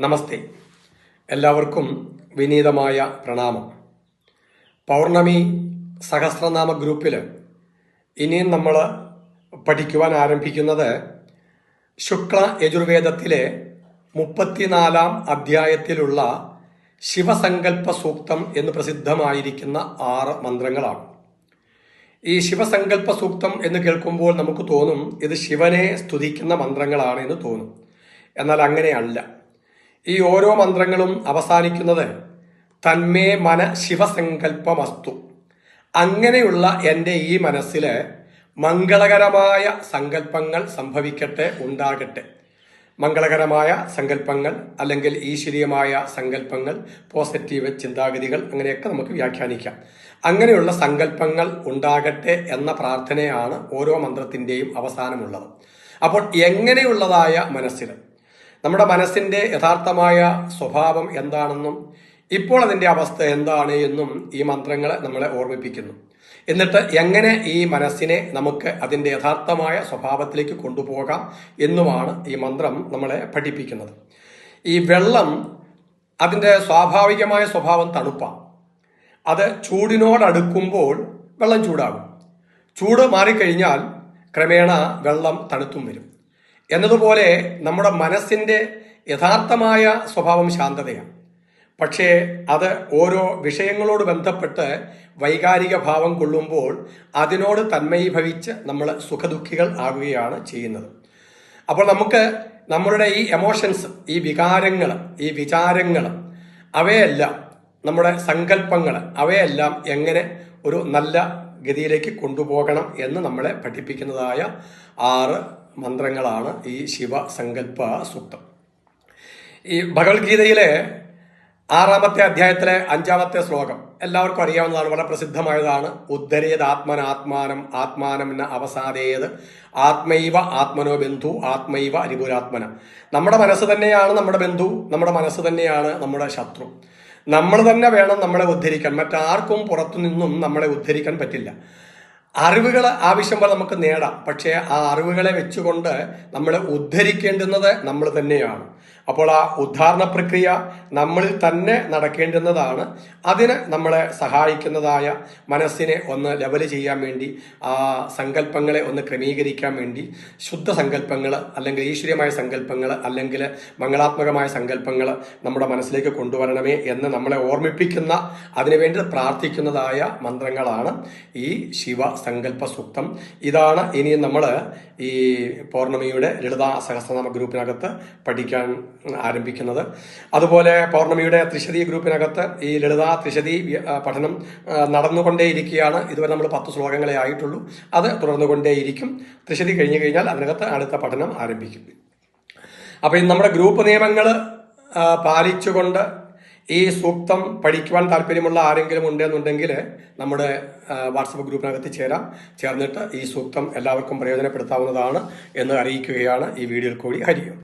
നമസ്തേ. എല്ലാവർക്കും വിനീതമായ പ്രണാമം. പൗർണമി സഹസ്രനാമ ഗ്രൂപ്പിൽ ഇനിയും നമ്മൾ പഠിക്കുവാൻ ആരംഭിക്കുന്നത് ശുക്ല യജുർവേദത്തിലെ മുപ്പത്തിനാലാം അധ്യായത്തിലുള്ള ശിവസങ്കല്പ സൂക്തം എന്ന് പ്രസിദ്ധമായിരിക്കുന്ന ആറ് മന്ത്രങ്ങളാണ്. ഈ ശിവസങ്കല്പ സൂക്തം എന്ന് കേൾക്കുമ്പോൾ നമുക്ക് തോന്നും ഇത് ശിവനെ സ്തുതിക്കുന്ന മന്ത്രങ്ങളാണ് എന്ന് തോന്നും. എന്നാൽ അങ്ങനെയല്ല. ഈ ഓരോ മന്ത്രങ്ങളും അവസാനിക്കുന്നത് തന്മേ മന ശിവസങ്കല്പമസ്തു. അങ്ങനെയുള്ള എന്റെ ഈ മനസ്സിൽ മംഗളകരമായ സങ്കല്പങ്ങൾ സംഭവിക്കട്ടെ ഉണ്ടാകട്ടെ. മംഗളകരമായ സങ്കല്പങ്ങൾ അല്ലെങ്കിൽ ഈശ്വരീയമായ സങ്കല്പങ്ങൾ പോസിറ്റീവ് ചിന്താഗതികൾ അങ്ങനെയൊക്കെ നമുക്ക് വ്യാഖ്യാനിക്കാം. അങ്ങനെയുള്ള സങ്കല്പങ്ങൾ ഉണ്ടാകട്ടെ എന്ന പ്രാർത്ഥനയാണ് ഓരോ മന്ത്രത്തിന്റെയും അവസാനമുള്ളത്. അപ്പോൾ എങ്ങനെയുള്ളതായ മനസ്സിൽ നമ്മുടെ മനസ്സിന്റെ യഥാർത്ഥമായ സ്വഭാവം എന്താണെന്നും ഇപ്പോൾ അതിന്റെ അവസ്ഥ എന്താണ് എന്നും ഈ മന്ത്രങ്ങൾ നമ്മളെ ഓർമ്മിപ്പിക്കുന്നു. എന്നിട്ട് എങ്ങനെ ഈ മനസ്സിനെ നമുക്ക് അതിന്റെ യഥാർത്ഥമായ സ്വഭാവത്തിലേക്ക് കൊണ്ടുപോകാം എന്നുമാണ് ഈ മന്ത്രം നമ്മളെ പഠിപ്പിക്കുന്നത്. ഈ വെള്ളം അതിന്റെ സ്വാഭാവികമായ സ്വഭാവം തണുപ്പാണ് അത് ചൂടിനോടടുക്കുമ്പോൾ വെള്ളം ചൂടാകും. ചൂട് മാറിക്കഴിഞ്ഞാൽ ക്രമേണ വെള്ളം തണുത്തും വരും. എന്നതുപോലെ നമ്മുടെ മനസ്സിന്റെ യഥാർത്ഥമായ സ്വഭാവം ശാന്തതയാണ്. പക്ഷേ അത് ഓരോ വിഷയങ്ങളോട് ബന്ധപ്പെട്ട് വൈകാരിക ഭാവം കൊള്ളുമ്പോൾ അതിനോട് തന്മയീഭവിച്ച് നമ്മൾ സുഖദുഃഖികൾ ആകുകയാണ് ചെയ്യുന്നത്. അപ്പോൾ നമുക്ക് നമ്മളുടെ ഈ എമോഷൻസ് ഈ വികാരങ്ങൾ ഈ വിചാരങ്ങൾ അവയെല്ലാം നമ്മുടെ സങ്കല്പങ്ങൾ അവയെല്ലാം എങ്ങനെ ഒരു നല്ല ഗതിയിലേക്ക് കൊണ്ടുപോകണം എന്ന് നമ്മളെ പഠിപ്പിക്കുന്നതായ ആറ് മന്ത്രങ്ങളാണ് ഈ ശിവ ശിവസങ്കല്പ സൂക്തം. ഈ ഭഗവത്ഗീതയിലെ ആറാമത്തെ അധ്യായത്തിലെ അഞ്ചാമത്തെ ശ്ലോകം എല്ലാവർക്കും അറിയാവുന്നതാണ് വളരെ പ്രസിദ്ധമായതാണ്. ഉദ്ധരേത് ആത്മനാത്മാനം ആത്മാനം എന്ന അവസാദേത് ആത്മൈവ ആത്മനോ ബന്ധു ആത്മൈവ അരിപുരാത്മന നമ്മുടെ മനസ്സ് തന്നെയാണ് നമ്മുടെ ബന്ധു നമ്മുടെ മനസ്സ് തന്നെയാണ് നമ്മുടെ ശത്രു. നമ്മൾ തന്നെ വേണം നമ്മളെ ഉദ്ധരിക്കാൻ. മറ്റാർക്കും പുറത്തു നിന്നും നമ്മളെ ഉദ്ധരിക്കാൻ പറ്റില്ല. അറിവുകൾ ആവശ്യം പോലെ നമുക്ക് നേടാം. പക്ഷേ ആ അറിവുകളെ വെച്ചുകൊണ്ട് നമ്മൾ ഉദ്ധരിക്കേണ്ടുന്നത് നമ്മൾ തന്നെയാണ്. അപ്പോൾ ആ ഉദ്ധാരണ പ്രക്രിയ നമ്മളിൽ തന്നെ നടക്കേണ്ടുന്നതാണ്. അതിന് നമ്മളെ സഹായിക്കുന്നതായ മനസ്സിനെ ഒന്ന് ലെവൽ ചെയ്യാൻ വേണ്ടി ആ സങ്കല്പങ്ങളെ ഒന്ന് ക്രമീകരിക്കാൻ വേണ്ടി ശുദ്ധ സങ്കല്പങ്ങൾ അല്ലെങ്കിൽ ഈശ്വര്യമായ സങ്കല്പങ്ങൾ അല്ലെങ്കിൽ മംഗളാത്മകമായ സങ്കല്പങ്ങൾ നമ്മുടെ മനസ്സിലേക്ക് കൊണ്ടുവരണമേ എന്ന് നമ്മളെ ഓർമ്മിപ്പിക്കുന്ന അതിനുവേണ്ടി പ്രാർത്ഥിക്കുന്നതായ മന്ത്രങ്ങളാണ് ഈ ശിവ സങ്കല്പ സൂക്തം. ഇതാണ് ഇനി നമ്മൾ ഈ പൗർണമിയുടെ ലളിതാ സഹസ്രനാമ ഗ്രൂപ്പിനകത്ത് പഠിക്കാൻ ആരംഭിക്കുന്നത്. അതുപോലെ പൗർണമിയുടെ ത്രിശതി ഗ്രൂപ്പിനകത്ത് ഈ ലളിതാ ത്രിശതി പഠനം നടന്നുകൊണ്ടേയിരിക്കുകയാണ്. ഇതുവരെ നമ്മൾ പത്ത് ശ്ലോകങ്ങളെ ആയിട്ടുള്ളൂ. അത് തുടർന്നുകൊണ്ടേയിരിക്കും. ത്രിശതി കഴിഞ്ഞു കഴിഞ്ഞാൽ അതിനകത്ത് അടുത്ത പഠനം ആരംഭിക്കും. അപ്പോൾ നമ്മുടെ ഗ്രൂപ്പ് നിയമങ്ങൾ പാലിച്ചുകൊണ്ട് ഈ സൂക്തം പഠിക്കുവാൻ താല്പര്യമുള്ള ആരെങ്കിലും ഉണ്ടെന്നുണ്ടെങ്കിൽ നമ്മുടെ വാട്സപ്പ് ഗ്രൂപ്പിനകത്ത് ചേരാം. ചേർന്നിട്ട് ഈ സൂക്തം എല്ലാവർക്കും പ്രയോജനപ്പെടുത്താവുന്നതാണ് എന്ന് അറിയിക്കുകയാണ് ഈ വീഡിയോയിൽ കൂടി. ഹരിയും